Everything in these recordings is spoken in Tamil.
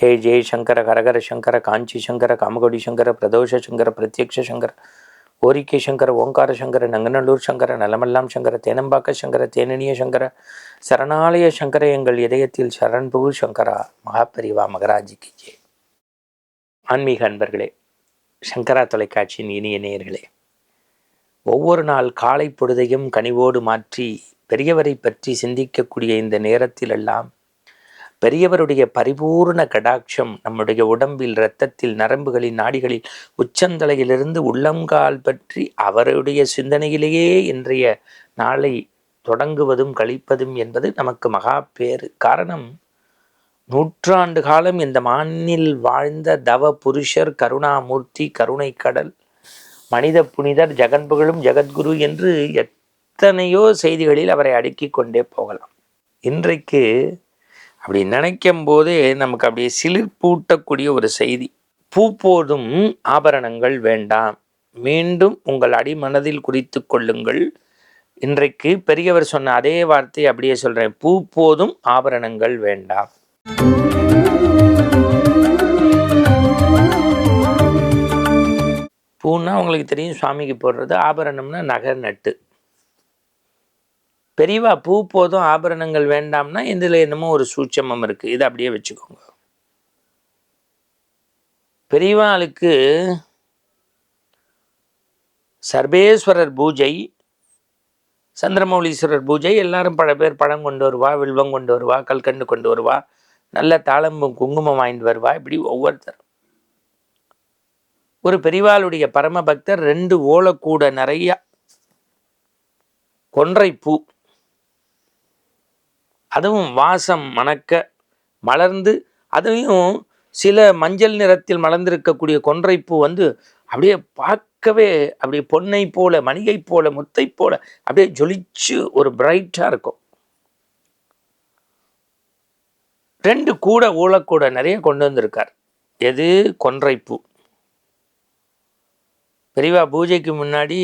ஜெய ஜெய சங்கர ஹரஹர சங்கர காஞ்சி சங்கர காமகோடி சங்கர பிரதோஷ சங்கர பிரத்யக்ஷ சங்கர ஓரிக்கை சங்கர ஓங்கார சங்கர நங்கநல்லூர் சங்கர நலமெல்லாம் சங்கர தேனம்பாக்க சங்கர தேனனிய சங்கர சரணாலய சங்கர எங்கள் இதயத்தில் சரண்புகு சங்கரா மகாபரிவா மகராஜிக்கு ஜெய் ஆன்மீக அன்பர்களே சங்கரா தொலைக்காட்சியின் இனிய நேயர்களே ஒவ்வொரு நாள் காலை பொழுதையும் கனிவோடு மாற்றி பெரியவரை பற்றி சிந்திக்கக்கூடிய இந்த நேரத்திலெல்லாம் பெரியவருடைய பரிபூர்ண கடாட்சம் நம்முடைய உடம்பில் இரத்தத்தில் நரம்புகளின் நாடிகளில் உச்சந்தலையிலிருந்து உள்ளங்கால் பற்றி அவருடைய சிந்தனையிலேயே இன்றைய நாளை தொடங்குவதும் கழிப்பதும் என்பது நமக்கு மகா காரணம் நூற்றாண்டு காலம் இந்த மானில் வாழ்ந்த தவ புருஷர் கருணாமூர்த்தி கருணை கடல் மனித புனிதர் ஜெகன்புகழும் ஜெகத்குரு என்று எத்தனையோ செய்திகளில் அவரை அடுக்கி கொண்டே போகலாம். இன்றைக்கு அப்படி நினைக்கும் போதே நமக்கு அப்படியே சிலிர்ப்பூட்டக்கூடிய ஒரு செய்தி. பூ போதும் ஆபரணங்கள் வேண்டாம். மீண்டும் உங்கள் அடிமனதில் குறித்து கொள்ளுங்கள். இன்றைக்கு பெரியவர் சொன்ன அதே வார்த்தை அப்படியே சொல்கிறேன் பூ போதும் ஆபரணங்கள் வேண்டாம். பூன்னா உங்களுக்கு தெரியும் சுவாமிக்கு போடுறது ஆபரணம்னா நகை நட்டு. பெரியவா பூ போதும் ஆபரணங்கள் வேண்டாம்னா இதில் என்னமோ ஒரு சூட்சமம் இருக்குது இதை அப்படியே வச்சுக்கோங்க. பெரியவாளுக்கு சர்வேஸ்வரர் பூஜை சந்திரமௌலீஸ்வரர் பூஜை எல்லாரும் பல பேர் பழம் கொண்டு வருவா வில்வம் கொண்டு வருவா கல்கண்டு கொண்டு வருவா நல்ல தாளம்பும் குங்குமம் வாங்கிட்டு வருவா இப்படி ஒவ்வொருத்தர். ஒரு பெரிவாளுடைய பரம பக்தர் ரெண்டு ஓலக்கூட நிறைய கொன்றை பூ அதுவும் வாசம் மணக்க மலர்ந்து அதையும் சில மஞ்சள் நிறத்தில் மலர்ந்திருக்கக்கூடிய கொன்றைப்பூ வந்து அப்படியே பார்க்கவே அப்படியே பொன்னை போல மணிகை போல முத்தை போல அப்படியே ஜொலிச்சு ஒரு பிரைட்டாக இருக்கும். ரெண்டு கூட ஊழக்கூட நிறைய கொண்டு வந்திருக்கார். எது? கொன்றைப்பூ. பெரியவா பூஜைக்கு முன்னாடி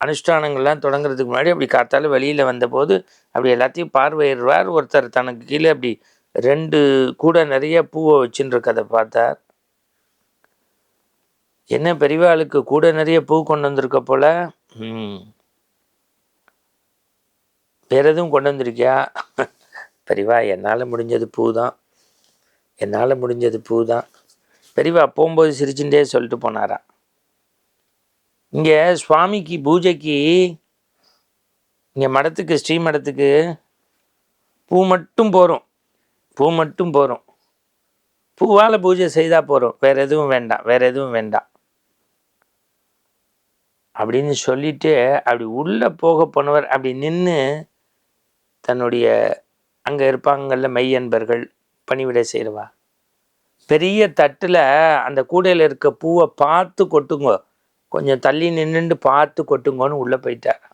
அனுஷ்டானங்கள்லாம் தொடங்குறதுக்கு முன்னாடி அப்படி காத்தால வெளியில் வந்தபோது அப்படி எல்லாத்தையும் பார்வையிடுவார். ஒருத்தர் தனக்கு கீழே அப்படி ரெண்டு கூட நிறைய பூவை வச்சுன்னு இருக்கதை பார்த்தார். என்ன பெரியவாளுக்கு கூட நிறைய பூ கொண்டு வந்திருக்க போல? வேற எதுவும் கொண்டு வந்திருக்கியா? பெரியவா என்னால் முடிஞ்சது பூ தான் என்னால் முடிஞ்சது பூ தான் பெரியவா போகும்போது சிரிச்சுட்டே சொல்லிட்டு போனாரா இங்கே சுவாமிக்கு பூஜைக்கு இங்கே மடத்துக்கு ஸ்ரீ மடத்துக்கு பூ மட்டும் போகிறோம் பூ மட்டும் போகிறோம் பூவால் பூஜை செய்தால் போகிறோம் வேறு எதுவும் வேண்டாம். வேறு எதுவும் வேண்டாம். அப்படின்னு சொல்லிட்டு அப்படி உள்ளே போக போனவர் அப்படி நின்று தன்னுடைய அங்கே இருப்பாங்கல்ல மெய்யன்பர்கள் பணிவிடை செய்கிறவா பெரிய தட்டில் அந்த கூடையில் இருக்க பூவை பார்த்து கொட்டுங்க. கொஞ்சம் தள்ளி நின்றுட்டு பார்த்து கொட்டுங்கன்னு உள்ளே போயிட்டார்.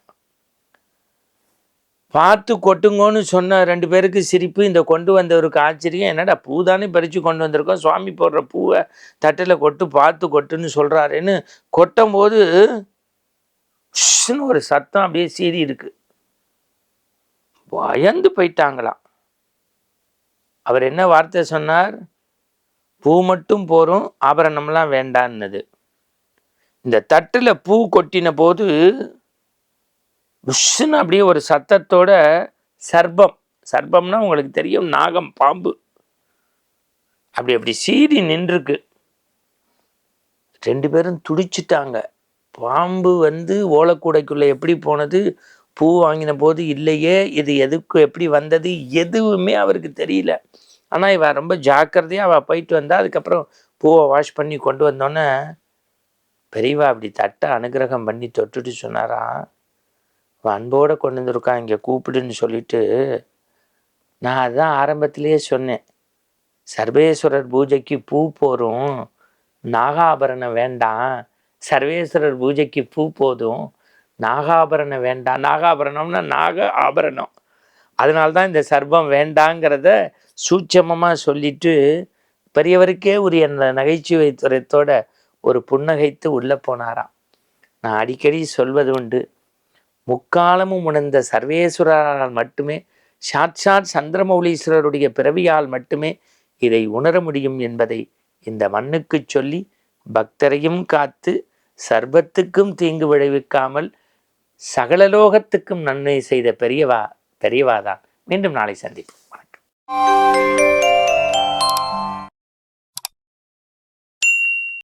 பார்த்து கொட்டுங்கன்னு சொன்ன ரெண்டு பேருக்கு சிரிப்பு இந்த கொண்டு வந்தவருக்கு ஆச்சரியம் என்னடா பூ தானே பறித்து கொண்டு வந்திருக்கோம் சுவாமி போடுற பூவை தட்டில் கொட்டு பார்த்து கொட்டுன்னு சொல்கிறாருன்னு கொட்டும் போது ஒரு சத்தம் அப்படியே சீறி இருக்கு. பயந்து போயிட்டாங்களாம். அவர் என்ன வார்த்தை சொன்னார்? பூ மட்டும் போகிறோம் ஆபரணம்லாம் வேண்டான்னது. இந்த தட்டில் பூ கொட்டின போது உஷுன்னு அப்படியே ஒரு சத்தத்தோட சர்பம். சர்பம்னா உங்களுக்கு தெரியும் நாகம் பாம்பு. அப்படி அப்படி சீறி நின்றுருக்கு. ரெண்டு பேரும் துடிச்சிட்டாங்க. பாம்பு வந்து ஓலக்கூடைக்குள்ளே எப்படி போனது பூ வாங்கின போது இல்லையே இது எதுக்கு எப்படி வந்தது எதுவுமே அவருக்கு தெரியல. ஆனால் இவன் ரொம்ப ஜாக்கிரதையாக அவள் போயிட்டு வந்தா அதுக்கப்புறம் பூவை வாஷ் பண்ணி கொண்டு வந்தோன்னே பெரியவா அப்படி தட்டை அனுகிரகம் பண்ணி தொட்டுட்டு சொன்னாராம் அன்போடு கொண்டு வந்திருக்கான் இங்கே கூப்பிடுன்னு சொல்லிட்டு நான் அதான் ஆரம்பத்திலேயே சொன்னேன். சர்வேஸ்வரர் பூஜைக்கு பூ போகிறோம் நாகாபரணம் வேண்டாம். சர்வேஸ்வரர் பூஜைக்கு பூ போதும் நாகாபரணம் வேண்டாம். நாகாபரணம்னா நாக ஆபரணம். அதனால்தான் இந்த சர்பம் வேண்டாங்கிறத சூட்சமமாக சொல்லிட்டு பெரியவருக்கே உரிய அந்த நகைச்சுவை துறையத்தோட ஒரு புன்னகைத்து உள்ளே போனாராம். நான் அடிக்கடி சொல்வது உண்டு. முக்காலமும் உணர்ந்த சர்வேஸ்வரரால் மட்டுமே சாட்சாத் சந்திரமௌலீஸ்வரருடைய பிறவியால் மட்டுமே இதை உணர முடியும் என்பதை இந்த மண்ணுக்கு சொல்லி பக்தரையும் காத்து சர்வத்துக்கும் தீங்கு விளைவிக்காமல் சகலலோகத்துக்கும் நன்மை செய்த பெரியவா பெரியவாதான். மீண்டும் நாளை சந்திப்போம். வணக்கம்.